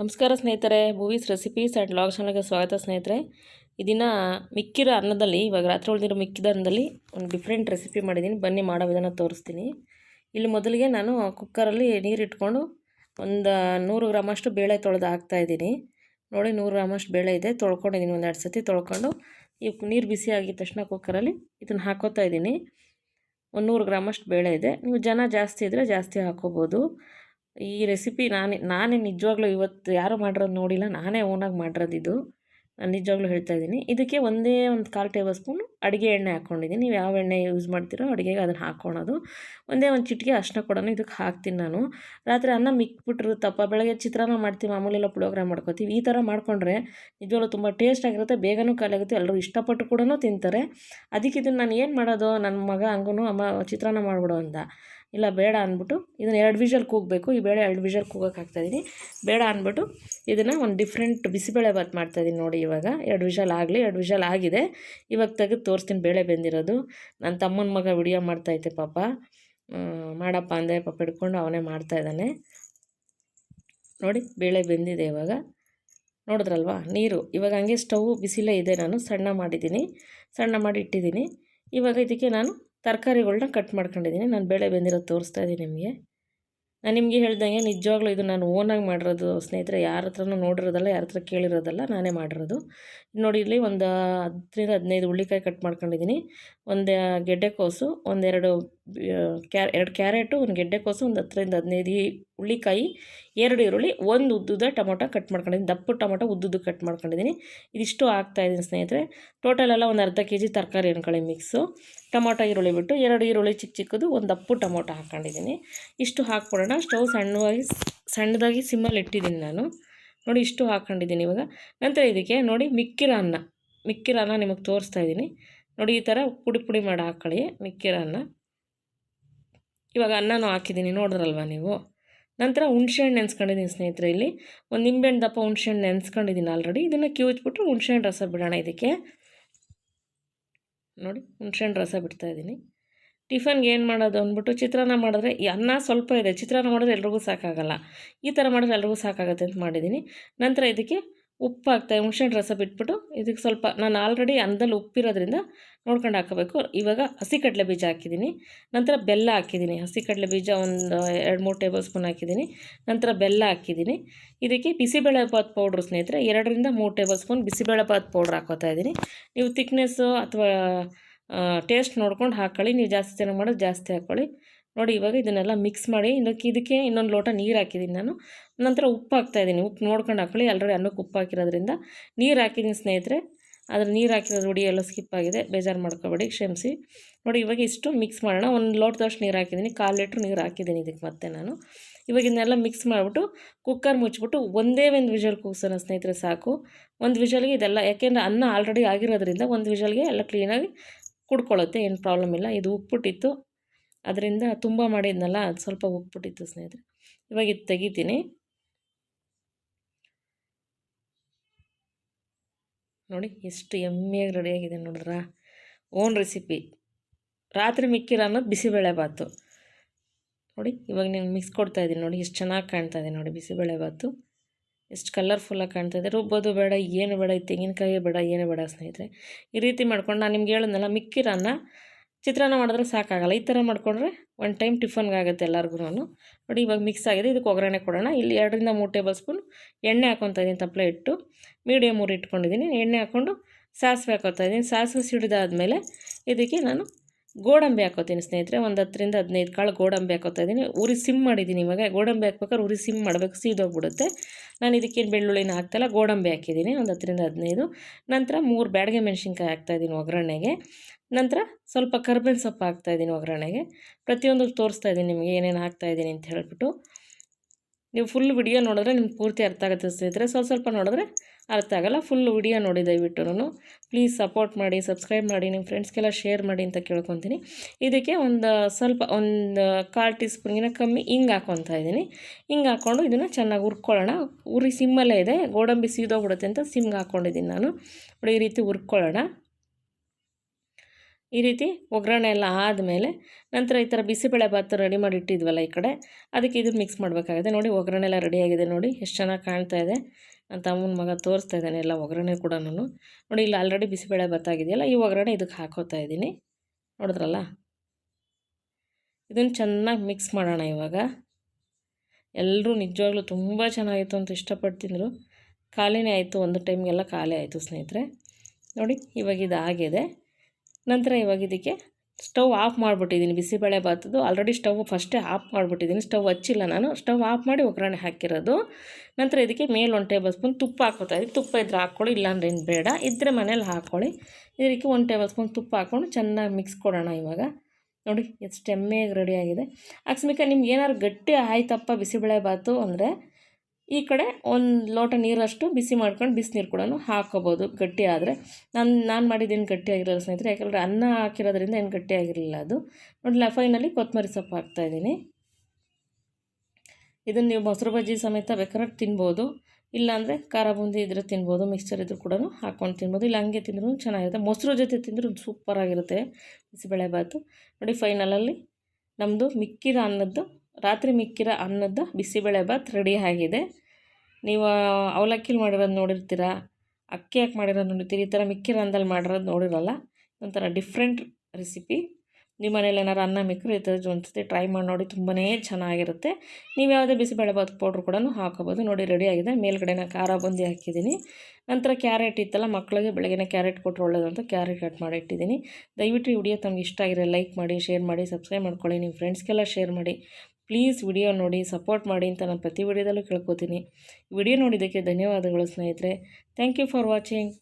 ನಮಸ್ಕಾರ ಸ್ನೇಹಿತರೆ movies recipes and log ಚಾನಲ್ಗೆ ಸ್ವಾಗತ ಸ್ನೇಹಿತರೆ. ಇದನ್ನ ಮಿಕ್ಕಿರೋ ಅನ್ನದಲ್ಲಿ, ಇವಾಗ ರಾತ್ರಿ ಉಳಿದಿರೋ ಮಿಕ್ಕಿದ ಅನ್ನದಲ್ಲಿ ಒಂದು ಡಿಫ್ರೆಂಟ್ ರೆಸಿಪಿ ಮಾಡಿದ್ದೀನಿ. ಬನ್ನಿ, ಮಾಡೋ ವಿಧಾನ ತೋರಿಸ್ತೀನಿ. ಇಲ್ಲಿ ಮೊದಲಿಗೆ ನಾನು ಕುಕ್ಕರಲ್ಲಿ ನೀರು ಇಟ್ಕೊಂಡು ಒಂದು ನೂರು ಗ್ರಾಮಷ್ಟು ಬೇಳೆ ತೊಳೆದು ಹಾಕ್ತಾಯಿದ್ದೀನಿ ನೋಡಿ, ನೂರು ಗ್ರಾಮಷ್ಟು ಬೇಳೆ ಇದೆ. ತೊಳ್ಕೊಂಡಿದ್ದೀನಿ ಒಂದು ಎರಡು ಸತಿ ತೊಳ್ಕೊಂಡು, ಈ ನೀರು ಬಿಸಿ ಆಗಿದ ತಕ್ಷಣ ಕುಕ್ಕರಲ್ಲಿ ಇದನ್ನು ಹಾಕೋತಾ ಇದ್ದೀನಿ. ಒಂದು ನೂರು ಗ್ರಾಮಷ್ಟು ಬೇಳೆ ಇದೆ. ನೀವು ಜನ ಜಾಸ್ತಿ ಇದ್ದರೆ ಜಾಸ್ತಿ ಹಾಕೋಬೋದು. ಈ ರೆಸಿಪಿ ನಾನೇ ನಾನೇ ನಿಜವಾಗ್ಲೂ ಇವತ್ತು ಯಾರು ಮಾಡಿರೋದು ನೋಡಿಲ್ಲ, ನಾನೇ ಓನಾಗಿ ಮಾಡಿರೋದು ಇದು. ನಾನು ನಿಜವಾಗ್ಲೂ ಹೇಳ್ತಾ ಇದ್ದೀನಿ. ಇದಕ್ಕೆ ಒಂದೇ ಒಂದು ಕಾಲು ಟೇಬಲ್ ಸ್ಪೂನು ಅಡುಗೆ ಎಣ್ಣೆ ಹಾಕ್ಕೊಂಡಿದ್ದೀನಿ ನೀವು ಯಾವ ಎಣ್ಣೆ ಯೂಸ್ ಮಾಡ್ತೀರೋ ಅಡುಗೆಗೆ ಅದನ್ನು ಹಾಕ್ಕೊಳೋದು ಒಂದೇ ಒಂದು ಚಿಟಿಕೆ ಅಷ್ಟನ್ನ ಕೂಡ ಇದಕ್ಕೆ ಹಾಕ್ತೀನಿ ನಾನು. ರಾತ್ರಿ ಅನ್ನ ಮಿಕ್ಬಿಟ್ಟಿರುತ್ತಪ್ಪ ಬೆಳಗ್ಗೆ ಚಿತ್ರಾನ್ನ ಮಾಡ್ತೀವಿ, ಮಾಮೂಲಿ ಎಲ್ಲ ಪುಳಿಯೋಗರೆ ಮಾಡ್ಕೊತೀವಿ. ಈ ಥರ ಮಾಡಿಕೊಂಡ್ರೆ ನಿಜವಾಗ್ಲೂ ತುಂಬ ಟೇಸ್ಟ್ ಆಗಿರುತ್ತೆ, ಬೇಗನೂ ಖಾಲಿಯಾಗುತ್ತೆ. ಎಲ್ಲರೂ ಇಷ್ಟಪಟ್ಟು ಕೂಡ ತಿಂತಾರೆ. ಅದಕ್ಕೆ ಇದನ್ನು ನಾನು ಏನು ಮಾಡೋದು? ನನ್ನ ಮಗ ಹಂಗೂ ಅಮ್ಮ, ಚಿತ್ರಾನ್ನ ಮಾಡಿಬಿಡು ಅಂದ. ಇಲ್ಲ ಬೇಡ ಅಂದ್ಬಿಟ್ಟು ಇದನ್ನು ಎರಡು ವಿಷಲ್ ಕೂಗಬೇಕು. ಈ ಬೇಳೆ ಎರಡು ವಿಷಲ್ ಕೂಗಕ್ಕೆ ಹಾಕ್ತಾಯಿದ್ದೀನಿ ಬೇಡ ಅಂದ್ಬಿಟ್ಟು ಇದನ್ನು ಒಂದು ಡಿಫ್ರೆಂಟ್ ಬಿಸಿಬೇಳೆ ಭಾತ್ ಮಾಡ್ತಾಯಿದ್ದೀನಿ ನೋಡಿ ಇವಾಗ. ಎರಡು ವಿಷಲ್ ಆಗಲಿ, ಎರಡು ವಿಷಲ್ ಆಗಿದೆ. ಇವಾಗ ತೆಗೆದು ತೋರಿಸ್ತೀನಿ ಬೇಳೆ ಬೆಂದಿರೋದು. ನನ್ನ ತಮ್ಮನ ಮಗ ವಿಡಿಯೋ ಮಾಡ್ತಾಯಿದ್ದೆ ಪಾಪ. ಮಾಡಪ್ಪ ಅಂದೆ. ಪಾಪ ಹಿಡ್ಕೊಂಡು ಅವನೇ ಮಾಡ್ತಾಯಿದ್ದಾನೆ ನೋಡಿ ಬೇಳೆ ಬೆಂದಿದೆ ಇವಾಗ. ನೋಡಿದ್ರಲ್ವಾ? ನೀರು. ಇವಾಗ ಹಂಗೆ ಸ್ಟವ್ ಬಿಸಿಲೇ ಇದೆ. ನಾನು ಸಣ್ಣ ಮಾಡಿದ್ದೀನಿ. ಸಣ್ಣ ಮಾಡಿ ಇಟ್ಟಿದ್ದೀನಿ. ಇವಾಗ ಇದಕ್ಕೆ ನಾನು ತರಕಾರಿಗಳ್ನ ಕಟ್ ಮಾಡ್ಕೊಂಡಿದ್ದೀನಿ ನಾನು ಬೇಳೆ ಬೆಂದಿರೋದು ತೋರಿಸ್ತಾ ಇದ್ದೀನಿ ನಿಮಗೆ. ನಾನು ನಿಮಗೆ ಹೇಳ್ದಂಗೆ ನಿಜವಾಗ್ಲೂ ಇದು ನಾನು ಓನಾಗಿ ಮಾಡಿರೋದು, ಸ್ನೇಹಿತರೆ ಯಾರ ಹತ್ರನೂ ನೋಡಿರೋದಲ್ಲ, ಯಾರ ಹತ್ರ ಕೇಳಿರೋದಲ್ಲ ನಾನೇ ಮಾಡಿರೋದು. ನೋಡಿ ಇಲ್ಲಿ ಒಂದು ಹತ್ತರಿಂದ ಹದಿನೈದು ಹುಳ್ಳಿಕಾಯಿ ಕಟ್ ಮಾಡ್ಕೊಂಡಿದ್ದೀನಿ ಒಂದು ಗೆಡ್ಡೆಕೋಸು ಒಂದೆರಡು ಕ್ಯಾ, ಎರಡು ಕ್ಯಾರೆಟು, ಒಂದು ಗೆಡ್ಡೆಕೋಸು ಒಂದು ಹತ್ತರಿಂದ ಹದಿನೈದು ಹುಳ್ಳಿಕಾಯಿ ಎರಡು ಈರುಳ್ಳಿ, ಒಂದು ಉದ್ದುದ ಟೊಮೊಟೊ ಕಟ್ ಮಾಡ್ಕೊಂಡಿದ್ದೀನಿ. ದಪ್ಪು ಟೊಮೊಟೊ ಉದ್ದುದ್ದು ಕಟ್ ಮಾಡ್ಕೊಂಡಿದ್ದೀನಿ. ಇದಿಷ್ಟು ಹಾಕ್ತಾಯಿದ್ದೀನಿ ಸ್ನೇಹಿತರೆ. ಟೋಟಲ್ ಎಲ್ಲ ಒಂದು ಅರ್ಧ ಕೆ ಜಿ ತರಕಾರಿ ಅನ್ಕೊಳ್ಳಿ ಮಿಕ್ಸು ಟೊಮೊಟೊ, ಈರುಳ್ಳಿ ಬಿಟ್ಟು ಎರಡು ಈರುಳ್ಳಿ ಚಿಕ್ಕ ಚಿಕ್ಕದು, ಒಂದು ದಪ್ಪು ಟೊಮೊಟೊ ಹಾಕ್ಕೊಂಡಿದ್ದೀನಿ ಇಷ್ಟು ಹಾಕ್ಬಿಡೋಣ. ಸ್ಟವ್ ಸಣ್ಣವಾಗಿ ಸಣ್ಣದಾಗಿ ಸಿಮ್ಮಲ್ಲಿ ಇಟ್ಟಿದ್ದೀನಿ ನಾನು. ನೋಡಿ ಇಷ್ಟು ಹಾಕ್ಕೊಂಡಿದ್ದೀನಿ ಇವಾಗ. ನಂತರ ಇದಕ್ಕೆ ನೋಡಿ ಮಿಕ್ಕಿರೋ ಅನ್ನ ಮಿಕ್ಕಿರ ಅನ್ನ ನಿಮಗೆ ತೋರಿಸ್ತಾ ಇದ್ದೀನಿ. ನೋಡಿ ಈ ಥರ ಪುಡಿ ಪುಡಿ ಮಾಡಿ ಹಾಕ್ಕೊಳ್ಳಿ ಮಿಕ್ಕಿರೋ ಅನ್ನ ಇವಾಗ ಅನ್ನನೂ ಹಾಕಿದ್ದೀನಿ, ನೋಡಿದ್ರಲ್ವ ನೀವು? ನಂತರ ಹುಣ್ಸೆಹಣ್ಣು ನೆನೆಸ್ಕೊಂಡಿದ್ದೀನಿ ಸ್ನೇಹಿತರೆ ಇಲ್ಲಿ. ಒಂದು ನಿಂಬೆಹಣ್ಣು ದಪ್ಪ ಹುಣ್ಸೆಹಣ್ಣು ನೆನೆಸ್ಕೊಂಡಿದ್ದೀನಿ ಆಲ್ರೆಡಿ ಇದನ್ನು ಕಿವುಚ್ಬಿಟ್ಟು ಹುಣ್ಸೆಹಣ್ಣು ರಸ ಬಿಡೋಣ ಇದಕ್ಕೆ. ನೋಡಿ, ಹುಣ್ಸೆಹಣ್ಣು ರಸ ಬಿಡ್ತಾ ಇದ್ದೀನಿ. ಟಿಫನ್ಗೆ ಏನು ಮಾಡೋದು ಅಂದ್ಬಿಟ್ಟು ಚಿತ್ರಾನ್ನ ಮಾಡಿದ್ರೆ ಅನ್ನ ಸ್ವಲ್ಪ ಇದೆ. ಚಿತ್ರಾನ್ನ ಮಾಡಿದ್ರೆ ಎಲ್ರಿಗೂ ಸಾಕಾಗಲ್ಲ. ಈ ಥರ ಮಾಡಿದ್ರೆ ಎಲ್ರಿಗೂ ಸಾಕಾಗುತ್ತೆ ಅಂತ ಮಾಡಿದ್ದೀನಿ. ನಂತರ ಇದಕ್ಕೆ ಉಪ್ಪು ಹಾಕ್ತಾ ಹುಣ್ಸೆಹಣ್ಣು ರಸ ಬಿಟ್ಬಿಟ್ಟು ಇದಕ್ಕೆ ಸ್ವಲ್ಪ ನಾನು ಆಲ್ರೆಡಿ ಅನ್ನದಲ್ಲಿ ಉಪ್ಪಿರೋದ್ರಿಂದ ನೋಡ್ಕೊಂಡು ಹಾಕೋಬೇಕು. ಇವಾಗ ಹಸಿ ಕಡಲೆ ಬೀಜ ಹಾಕಿದ್ದೀನಿ. ನಂತರ ಬೆಲ್ಲ ಹಾಕಿದ್ದೀನಿ. ಹಸಿ ಕಡಲೆ ಬೀಜ ಒಂದು ಎರಡು ಮೂರು ಟೇಬಲ್ ಸ್ಪೂನ್ ಹಾಕಿದ್ದೀನಿ. ನಂತರ ಬೆಲ್ಲ ಹಾಕಿದ್ದೀನಿ. ಇದಕ್ಕೆ ಬಿಸಿಬೇಳೆಭಾತ್ ಪೌಡ್ರು ಸ್ನೇಹಿತರೆ, ಎರಡರಿಂದ ಮೂರು ಟೇಬಲ್ ಸ್ಪೂನ್ ಬಿಸಿಬೇಳೆಭಾತ್ ಪೌಡ್ರ್ ಹಾಕೋತಾ ಇದ್ದೀನಿ. ನೀವು ತಿಕ್ನೆಸ್ಸು ಅಥವಾ ಟೇಸ್ಟ್ ನೋಡ್ಕೊಂಡು ಹಾಕ್ಕೊಳ್ಳಿ ನೀವು ಜಾಸ್ತಿ ಚೆನ್ನಾಗಿ ಮಾಡೋದು ಜಾಸ್ತಿ ಹಾಕ್ಕೊಳ್ಳಿ ನೋಡಿ ಇವಾಗ ಇದನ್ನೆಲ್ಲ ಮಿಕ್ಸ್ ಮಾಡಿ ಇದಕ್ಕೆ ಇದಕ್ಕೆ ಇನ್ನೊಂದು ಲೋಟ ನೀರು ಹಾಕಿದ್ದೀನಿ ನಾನು. ನಂತರ ಉಪ್ಪು ಹಾಕ್ತಾಯಿದ್ದೀನಿ ಉಪ್ಪು ನೋಡ್ಕೊಂಡು ಹಾಕೊಳ್ಳಿ. ಆಲ್ರೆಡಿ ಅನ್ನಕ್ಕೆ ಉಪ್ಪು ಹಾಕಿರೋದ್ರಿಂದ ನೀರು ಹಾಕಿದ್ದೀನಿ ಸ್ನೇಹಿತರೆ. ಅದ್ರ ನೀರು ಹಾಕಿರೋದು ಹುಡಿ ಎಲ್ಲ ಸ್ಕಿಪ್ ಆಗಿದೆ. ಬೇಜಾರು ಮಾಡ್ಕೋಬೇಡಿ, ಕ್ಷಮಿಸಿ. ನೋಡಿ ಇವಾಗ ಇಷ್ಟು ಮಿಕ್ಸ್ ಮಾಡೋಣ. ಒಂದು ಲೋಟದಷ್ಟು ನೀರು ಹಾಕಿದ್ದೀನಿ ಕಾಲು ಲೀಟ್ರ್ ನೀರು ಹಾಕಿದ್ದೀನಿ ಇದಕ್ಕೆ ಮತ್ತೆ ನಾನು. ಇವಾಗ ಇದನ್ನೆಲ್ಲ ಮಿಕ್ಸ್ ಮಾಡಿಬಿಟ್ಟು ಕುಕ್ಕರ್ ಮುಚ್ಚಿಬಿಟ್ಟು ಒಂದೇ ಒಂದು ವಿಷಲ್ ಕೂಗ್ಸೋಣ ಸ್ನೇಹಿತರೆ ಸಾಕು. ಒಂದು ವಿಷಲ್ಗೆ ಇದೆಲ್ಲ, ಯಾಕೆಂದರೆ ಅನ್ನ ಆಲ್ರೆಡಿ ಆಗಿರೋದ್ರಿಂದ ಒಂದು ವಿಷಲ್ಗೆ ಎಲ್ಲ ಕ್ಲೀನಾಗಿ ಕುಡ್ಕೊಳ್ಳುತ್ತೆ. ಏನು ಪ್ರಾಬ್ಲಮ್ ಇಲ್ಲ. ಇದು ಉಪ್ಪಿಟ್ಟಿತ್ತು. ಅದರಿಂದ ತುಂಬ ಮಾಡಿದ್ನಲ್ಲ, ಅದು ಸ್ವಲ್ಪ ಹೋಗ್ಬಿಟ್ಟಿತ್ತು ಸ್ನೇಹಿತರೆ. ಇವಾಗ ಇದು ತೆಗಿತೀನಿ. ನೋಡಿ, ಎಷ್ಟು ಎಮ್ಮೆಯಾಗಿ ರೆಡಿಯಾಗಿದೆ ನೋಡಿದ್ರ? ಓನ್ ರೆಸಿಪಿ ರಾತ್ರಿ ಮಿಕ್ಕಿರ ಅನ್ನೋದು ಬಿಸಿಬೇಳೆ ಬಾತು. ನೋಡಿ, ಇವಾಗ ನೀನು ಮಿಕ್ಸ್ ಕೊಡ್ತಾ ಇದ್ದೀನಿ ನೋಡಿ, ಎಷ್ಟು ಚೆನ್ನಾಗಿ ಕಾಣ್ತಾ ಇದೆ ನೋಡಿ ಬಿಸಿಬೇಳೆ ಬಾತು. ಎಷ್ಟು ಕಲರ್ಫುಲ್ಲಾಗಿ ಕಾಣ್ತಾ ಇದೆ. ರುಬ್ಬೋದು ಬೇಡ, ಏನು ಬೇಡ ತೆಂಗಿನಕಾಯಿ ಬೇಡ, ಏನು ಬೇಡ ಸ್ನೇಹಿತರೆ. ಈ ರೀತಿ ಮಾಡ್ಕೊಂಡು ನಾನು ನಿಮ್ಗೆ ಹೇಳಿದ್ನಲ್ಲ ಮಿಕ್ಕಿರನ್ನ ಚಿತ್ರಾನ್ನ ಮಾಡಿದ್ರೆ ಸಾಕಾಗಲ್ಲ. ಈ ಥರ ಮಾಡಿಕೊಂಡ್ರೆ ಒನ್ ಟೈಮ್ ಟಿಫನ್ಗೆ ಆಗುತ್ತೆ ಎಲ್ಲರಿಗೂ ನೋಡಿ ಇವಾಗ ಮಿಕ್ಸ್ ಆಗಿದೆ. ಇದಕ್ಕೆ ಒಗ್ಗರಣೆ ಕೊಡೋಣ. ಇಲ್ಲಿ ಎರಡರಿಂದ ಮೂರು ಟೇಬಲ್ ಸ್ಪೂನ್ ಎಣ್ಣೆ ಹಾಕೊತಾ ಇದ್ದೀನಿ ತಪ್ಪಲೆ ಇಟ್ಟು ಮೀಡಿಯಮ್ ಊರು ಇಟ್ಕೊಂಡಿದ್ದೀನಿ. ಎಣ್ಣೆ ಹಾಕ್ಕೊಂಡು ಸಾಸಿವೆ ಹಾಕೋತಾ ಇದ್ದೀನಿ. ಸಾಸಿವೆ ಸಿಡಿದಾದ್ಮೇಲೆ ಇದಕ್ಕೆ ನಾನು ಗೋಡಂಬಿ ಹಾಕೋತೀನಿ ಸ್ನೇಹಿತರೆ. ಒಂದು ಹತ್ತರಿಂದ ಹದಿನೈದು ಕಾಳು ಗೋಡಂಬಿ ಹಾಕೋತಾ ಇದ್ದೀನಿ. ಉರಿ ಸಿಮ್ ಮಾಡಿದ್ದೀನಿ ಇವಾಗ. ಗೋಡಂಬಿ ಹಾಕ್ಬೇಕಾದ್ರೆ ಉರಿ ಸಿಮ್ ಮಾಡಬೇಕು. ಸೀದೋಗ್ಬಿಡುತ್ತೆ. ನಾನು ಇದಕ್ಕೇನು ಬೆಳ್ಳುಳ್ಳಿನ ಹಾಕ್ತಲ್ಲ. ಗೋಡಂಬಿ ಹಾಕಿದ್ದೀನಿ. ಒಂದು ಹತ್ತರಿಂದ ಹದಿನೈದು. ನಂತರ ಮೂರು ಬ್ಯಾಡಗೆ ಮೆಣಸಿನ್ಕಾಯಿ ಹಾಕ್ತಾಯಿದ್ದೀನಿ ಒಗ್ಗರಣೆಗೆ. ನಂತರ ಸ್ವಲ್ಪ ಕರ್ಬೇವಿನ ಸೊಪ್ಪು ಹಾಕ್ತಾಯಿದ್ದೀನಿ ಒಗ್ಗರಣೆಗೆ. ಪ್ರತಿಯೊಂದು ತೋರಿಸ್ತಾ ಇದ್ದೀನಿ ನಿಮಗೆ ಏನೇನು ಹಾಕ್ತಾಯಿದ್ದೀನಿ ಅಂತ ಹೇಳಿಬಿಟ್ಟು. ನೀವು ಫುಲ್ ವಿಡಿಯೋ ನೋಡಿದ್ರೆ ನಿಮ್ಗೆ ಪೂರ್ತಿ ಅರ್ಥ ಆಗುತ್ತೆ ಸ್ನೇಹಿತರೆ. ಸ್ವಲ್ಪ ಸ್ವಲ್ಪ ನೋಡಿದ್ರೆ ಅರ್ಥ ಆಗಲ್ಲ. ಫುಲ್ ವಿಡಿಯೋ ನೋಡಿ ದಯವಿಟ್ಟು. ಪ್ಲೀಸ್ ಸಪೋರ್ಟ್ ಮಾಡಿ ಸಬ್ಸ್ಕ್ರೈಬ್ ಮಾಡಿ, ನಿಮ್ಮ ಫ್ರೆಂಡ್ಸ್ಗೆಲ್ಲ ಶೇರ್ ಮಾಡಿ ಅಂತ ಕೇಳ್ಕೊತೀನಿ. ಇದಕ್ಕೆ ಒಂದು ಸ್ವಲ್ಪ, ಒಂದು ಕಾಲು ಟೀ ಸ್ಪೂನ್ಗಿನ ಕಮ್ಮಿ ಹಿಂಗೆ ಹಾಕ್ಕೊತಾ ಇದ್ದೀನಿ. ಹಿಂಗೆ ಹಾಕ್ಕೊಂಡು ಇದನ್ನು ಚೆನ್ನಾಗಿ ಹುರ್ಕೊಳ್ಳೋಣ. ಉರಿ ಸಿಮ್ಮಲ್ಲೇ ಇದೆ. ಗೋಡಂಬಿ ಸೀದೋಗ್ಬಿಡುತ್ತೆ ಅಂತ ಸಿಮ್ಗೆ ಹಾಕ್ಕೊಂಡಿದ್ದೀನಿ ನಾನು. ಈ ರೀತಿ ಹುರ್ಕೊಳ್ಳೋಣ. ಈ ರೀತಿ ಒಗ್ಗರಣೆ ಎಲ್ಲ ಆದಮೇಲೆ ನಂತರ ಈ ಥರ ಬಿಸಿಬೇಳೆ ಭಾತ್ ರೆಡಿ ಮಾಡಿ ಇಟ್ಟಿದ್ವಲ್ಲ ಈ ಕಡೆ, ಅದಕ್ಕೆ ಇದನ್ನು ಮಿಕ್ಸ್ ಮಾಡಬೇಕಾಗಿದೆ. ನೋಡಿ ಒಗ್ಗರಣೆ ಎಲ್ಲ ರೆಡಿಯಾಗಿದೆ ನೋಡಿ, ಎಷ್ಟು ಚೆನ್ನಾಗಿ ಕಾಣ್ತಾ ಇದೆ ನನ್ನ ತಮ್ಮನ ಮಗ ತೋರಿಸ್ತಾ ಇದ್ದಾನೆ ಎಲ್ಲ ಒಗ್ಗರಣೆ ಕೂಡ ನೋಡಿ ಇಲ್ಲಿ ಆಲ್ರೆಡಿ ಬಿಸಿಬೇಳೆ ಭಾತ್ ಆಗಿದೆಯಲ್ಲ, ಈ ಒಗ್ಗರಣೆ ಇದಕ್ಕೆ ಹಾಕೋತಾ ಇದ್ದೀನಿ. ನೋಡಿದ್ರಲ್ಲ? ಇದನ್ನು ಚೆನ್ನಾಗಿ ಮಿಕ್ಸ್ ಮಾಡೋಣ ಇವಾಗ. ಎಲ್ಲರೂ ನಿಜವಾಗ್ಲೂ ತುಂಬ ಚೆನ್ನಾಗಿತ್ತು ಅಂತ ಇಷ್ಟಪಟ್ಟು ತಿಂದರು ಖಾಲಿನೇ ಆಯಿತು, ಒಂದು ಟೈಮ್ಗೆಲ್ಲ ಖಾಲಿ ಆಯಿತು ಸ್ನೇಹಿತರೆ. ನೋಡಿ ಇವಾಗ ಇದು ಆಗಿದೆ ನಂತರ ಇವಾಗ ಇದಕ್ಕೆ ಸ್ಟವ್ ಆಫ್ ಮಾಡಿಬಿಟ್ಟಿದ್ದೀನಿ. ಬಿಸಿಬೇಳೆ ಬಾತದ್ದು ಆಲ್ರೆಡಿ ಸ್ಟವ್ ಫಸ್ಟೇ ಆಫ್ ಮಾಡಿಬಿಟ್ಟಿದ್ದೀನಿ. ಸ್ಟವ್ ಹಚ್ಚಿಲ್ಲ ನಾನು. ಸ್ಟವ್ ಆಫ್ ಮಾಡಿ ಒಗ್ಗರಣೆ ಹಾಕಿರೋದು. ನಂತರ ಇದಕ್ಕೆ ಮೇಲೆ ಒಂದು ಟೇಬಲ್ ಸ್ಪೂನ್ ತುಪ್ಪ ಹಾಕೋತಾ ಇದ್ದೀನಿ ತುಪ್ಪ ಇದ್ರೆ ಹಾಕ್ಕೊಳ್ಳಿ, ಇಲ್ಲಾಂದ್ರೆ ಏನು ಬೇಡ. ಇದ್ರೆ ಮನೇಲಿ ಹಾಕ್ಕೊಳ್ಳಿ. ಇದಕ್ಕೆ ಒಂದು ಟೇಬಲ್ ಸ್ಪೂನ್ ತುಪ್ಪ ಹಾಕ್ಕೊಂಡು ಚೆನ್ನಾಗಿ ಮಿಕ್ಸ್ ಕೊಡೋಣ ಇವಾಗ. ನೋಡಿ, ಎಷ್ಟು ಎಮ್ಮೆಗೆ ರೆಡಿಯಾಗಿದೆ ಅಕಸ್ಮಿಕ ನಿಮ್ಗೆ ಏನಾದ್ರು ಗಟ್ಟಿ ಆಯ್ತಪ್ಪ ಬಿಸಿಬೇಳೆ ಬಾತು ಅಂದರೆ ಈ ಕಡೆ ಒಂದು ಲೋಟ ನೀರಷ್ಟು ಬಿಸಿ ಮಾಡ್ಕೊಂಡು ಬಿಸಿನೀರು ಕೂಡ ಹಾಕೋಬೋದು ಗಟ್ಟಿ ಆದರೆ. ನಾನು ನಾನು ಮಾಡಿದ್ದೇನು ಗಟ್ಟಿ ಆಗಿರಲ್ಲ ಸ್ನೇಹಿತರೆ, ಯಾಕಂದರೆ ಅನ್ನ ಹಾಕಿರೋದ್ರಿಂದ ಏನು ಗಟ್ಟಿ ಆಗಿರಲಿಲ್ಲ ಅದು. ನೋಡಿ ಫೈನಲಿ ಕೊತ್ತಂಬರಿ ಸೊಪ್ಪು ಹಾಕ್ತಾಯಿದ್ದೀನಿ ಇದನ್ನು ನೀವು ಮೊಸರು ಬಜ್ಜಿ ಸಮೇತ ಬೇಕಾದ್ರೆ ತಿನ್ಬೋದು. ಇಲ್ಲಾಂದರೆ ಖಾರ ಬೂಂದಿ ಇದ್ರೆ ತಿನ್ಬೋದು ಮಿಕ್ಸ್ಚರ್ ಇದ್ರೂ ಕೂಡ ಹಾಕ್ಕೊಂಡು ತಿನ್ಬೋದು. ಇಲ್ಲ ಹಂಗೆ ತಿಂದ್ರೂ ಚೆನ್ನಾಗಿರುತ್ತೆ. ಮೊಸರು ಜೊತೆ ತಿಂದರೂ ಸೂಪರಾಗಿರುತ್ತೆ ಬಿಸಿಬೇಳೆ ಬಾತು ನೋಡಿ ಫೈನಲಲ್ಲಿ ನಮ್ಮದು ಮಿಕ್ಕಿದ ಅನ್ನದ್ದು ರಾತ್ರಿ ಮಿಕ್ಕಿರೋ ಅನ್ನದ ಬಿಸಿಬೇಳೆ ಬಾತ್ ರೆಡಿ ಆಗಿದೆ. ನೀವು ಅವಲಕ್ಕಿಲಿ ಮಾಡಿರೋದು ನೋಡಿರ್ತೀರ? ಅಕ್ಕಿ ಹಾಕಿ ಮಾಡಿರೋದು ನೋಡಿರ್ತೀರಿ. ಈ ಥರ ಮಿಕ್ಕಿರೋ ಅನ್ನದಲ್ಲಿ ಮಾಡಿರೋದು ನೋಡಿರಲ್ಲ. ಒಂಥರ ಡಿಫ್ರೆಂಟ್ ರೆಸಿಪಿ ನಿಮ್ಮ ಮನೇಲಿ ಏನಾರು ಅನ್ನ ಮಿಕ್ಕರು ಈ ಥರದ್ದು ಒಂದು ಸತಿ ಟ್ರೈ ಮಾಡಿ ನೋಡಿ. ತುಂಬಾ ಚೆನ್ನಾಗಿರುತ್ತೆ. ನೀವು ಯಾವುದೇ ಬಿಸಿಬೇಳೆಬಾತ್ ಪೌಡ್ರ್ ಕೂಡ ಹಾಕೋಬೋದು. ನೋಡಿ ರೆಡಿ ಆಗಿದೆ. ಮೇಲ್ಗಡೆ ಖಾರ ಬುಂದಿ ಹಾಕಿದ್ದೀನಿ. ನಂತರ ಕ್ಯಾರೆಟ್ ಇತ್ತಲ್ಲ ಮಕ್ಕಳಿಗೆ ಬೆಳಗ್ಗೆ ಕ್ಯಾರೆಟ್ ಕೊಟ್ಟರೆ ಒಳ್ಳೇದು ಅಂತ ಕ್ಯಾರೆಟ್ ಕಟ್ ಮಾಡಿ ಇಟ್ಟಿದ್ದೀನಿ ದಯವಿಟ್ಟು ಈ ವಿಡಿಯೋ ತಮಗೆ ಇಷ್ಟ ಆಗಿರೋ ಲೈಕ್ ಮಾಡಿ, ಶೇರ್ ಮಾಡಿ, ಸಬ್ಸ್ಕ್ರೈಬ್ ಮಾಡ್ಕೊಳ್ಳಿ. ನಿಮ್ಮ ಫ್ರೆಂಡ್ಸ್ಗೆಲ್ಲ ಶೇರ್ ಮಾಡಿ. ಪ್ಲೀಸ್ ವಿಡಿಯೋ ನೋಡಿ, ಸಪೋರ್ಟ್ ಮಾಡಿ ಅಂತ ನಾನು ಪ್ರತಿ ವಿಡಿಯೋದಲ್ಲೂ ಕೇಳ್ಕೊತೀನಿ. ವಿಡಿಯೋ ನೋಡಿದ್ದಕ್ಕೆ ಧನ್ಯವಾದಗಳು ಸ್ನೇಹಿತರೆ. Thank you for watching.